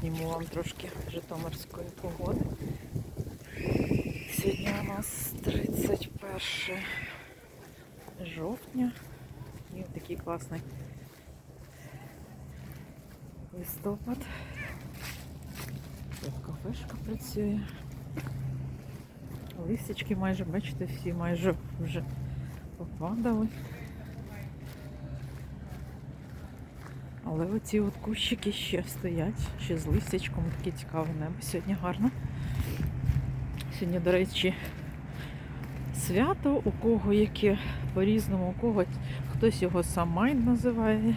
Зніму вам трошки житомирської погоди. Сьогодні у нас 31 жовтня. І такий класний листопад. Тут кафешка працює. Листячки майже, бачите, всі майже вже попадали. Але оці от кущики ще стоять, ще з листячком, таке цікаве небо. Сьогодні гарно. Сьогодні, до речі, свято, у кого яке по-різному, у кого хтось його Самайн називає,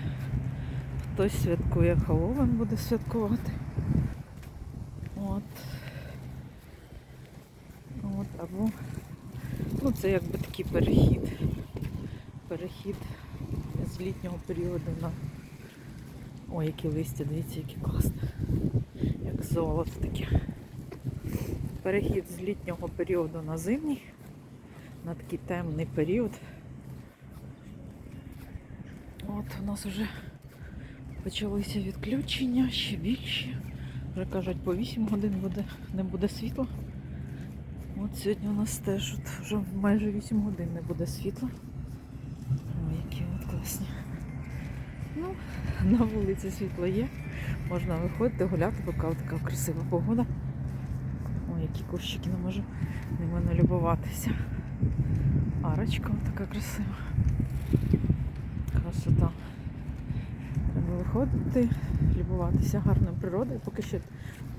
хтось святкує Хеллоуін буде святкувати. От. От, або ну, це якби такий перехід. Перехід з літнього періоду на Ой, які листя, дивіться, які класні. Як золото таке. Перехід з літнього періоду на зимній, на такий темний період. От у нас вже почалися відключення, ще більше. Вже кажуть, по 8 годин буде, не буде світла. От сьогодні у нас теж от вже майже 8 годин не буде світла. Ой, які от класні. Ну, на вулиці світло є. Можна виходити, гуляти, поки така красива погода. Ой, які кущики не можу ними налюбуватися. Арочка така красива. Красота. Треба виходити, любуватися гарною природою, поки ще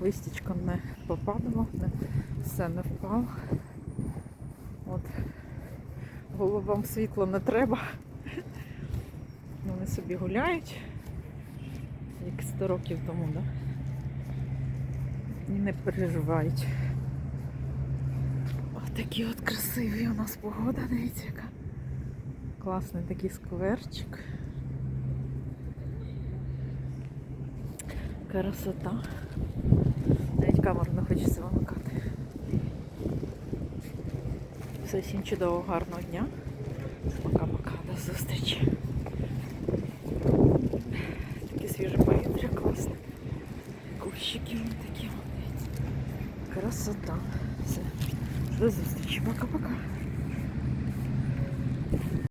листячко не попадало, не, все не впало. От. Головам світла не треба. Вони собі гуляють, як 100 років тому, да? І не переживають. Ось такі от красиві у нас погода, дивіться, яка. Класний такий скверчик. Красота. Навіть камеру не хочеться вимикати. Все, всім чудового, гарного дня. Упаковщики вот такие вот. Красота. Все. До зустрічі. Пока-пока.